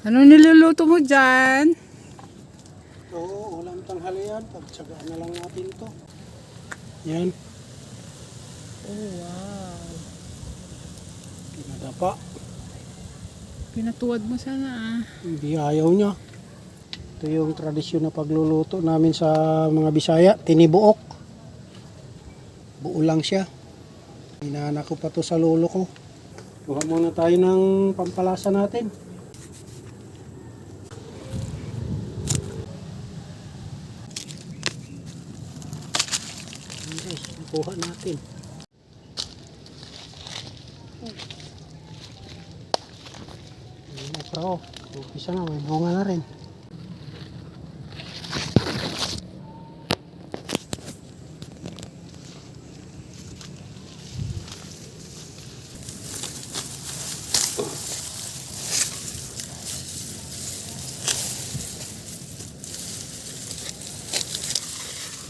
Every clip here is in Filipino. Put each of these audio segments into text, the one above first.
Ano niluluto mo dyan? Oo, ulam tanghalian. Pagtsagaan na lang natin to. Yan, Oh, wow. pinadapa. Pinatuwad mo sana ah. Hindi ayaw niya. Ito yung tradisyon na pagluluto namin sa mga Bisaya, tinibuok. Buo lang siya. Inaanak ko pa to sa lolo ko. Kuha muna tayo ng pampalasa natin. Ayan guys, natin. Ayan na, pro. Umpisa na, may bunga na rin.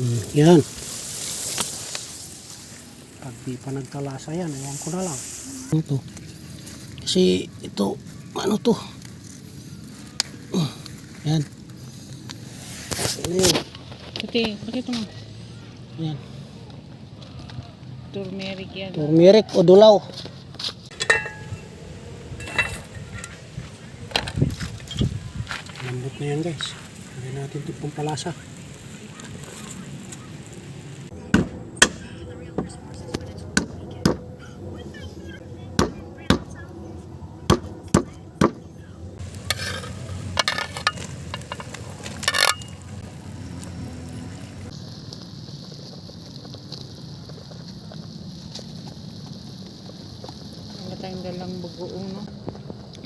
Hmm, yan. Di pa nagkalasa yan, ayan ko na lang. Ano to? Kasi ito, ano to? Uh, Yan. Ano yun? Pati, pakita mo. Yan. Turmeric yan. Turmeric o dulaw. Lambot na yan guys. Lagyan natin ito pampalasa. Tayong dalang bagoong, no?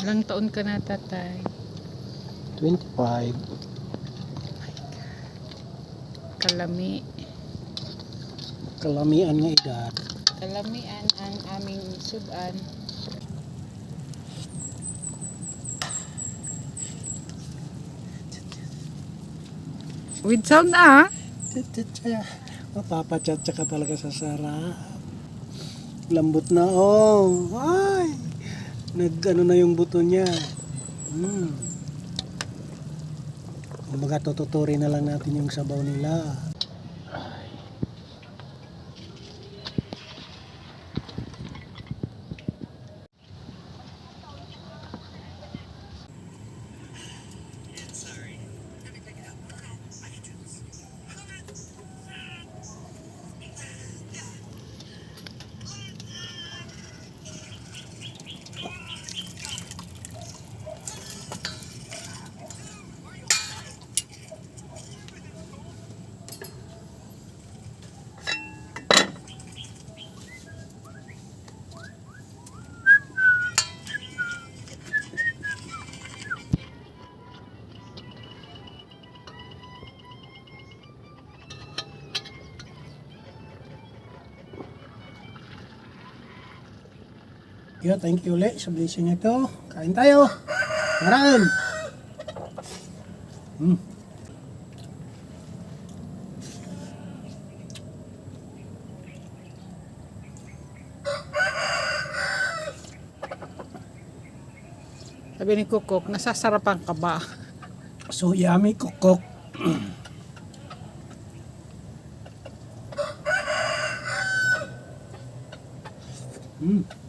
Ilang taon ka na, tatay? 25. Kalami. Kalamian nga edad. Kalamian ang aming sudan. With sound na, ah. Mapapachatcha ka talaga sa sarap. Lambot na, oh. Ay! Nag, ano na yung buto niya. Hmm. Kumbaga, tututurin na lang natin yung sabaw nila. Yo, thank you ulit sa blessing ito. Kain tayo. Maran! Hmm. Sabi ni Kukok, nasasarapan ka ba? So yummy kukok. Mm.